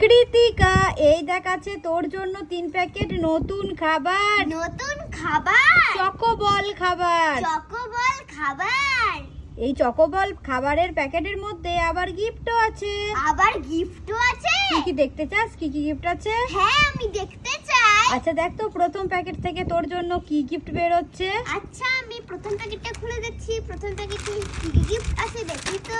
কৃতিকা এই দেখাচ্ছে তোর জন্য তিন প্যাকেট নতুন খাবার। নতুন খাবার? চকোবল খাবার। চকোবল খাবার? এই চকোবল খাবারের প্যাকেটের মধ্যে আবার গিফটও আছে। আবার গিফটও আছে? কি কি দেখতে চাস? কি কি গিফট আছে? হ্যাঁ আমি দেখতে চাই। আচ্ছা দেখ তো প্রথম প্যাকেট থেকে তোর জন্য কি গিফট বের হচ্ছে আচ্ছা আমি প্রথম প্যাকেটটা খুলে দেখছি। প্রথম প্যাকেটে কি কি গিফট আছে দেখি তো।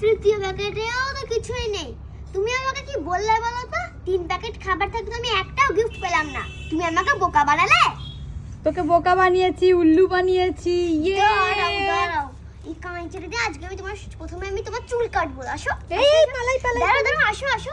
তৃতীয় প্যাকেটেও তো কিছুই নেই। তুমি আমাকে কি বললে বলো তো? তিন প্যাকেট খাবার থাকতে আমি একটাও গিফট পেলাম না। তুমি আমাকে বোকা বানালে? তোকে বোকা বানিয়েছি উল্লু বানিয়েছি ইয়ে! দাঁড়াও দাঁড়াও। এই কাঁচের আজকে আমি তোমার প্রথমে আমি তোমার চুল কাটবো আসো। এই পালাই পালাই দাঁড়াও আসো আসো।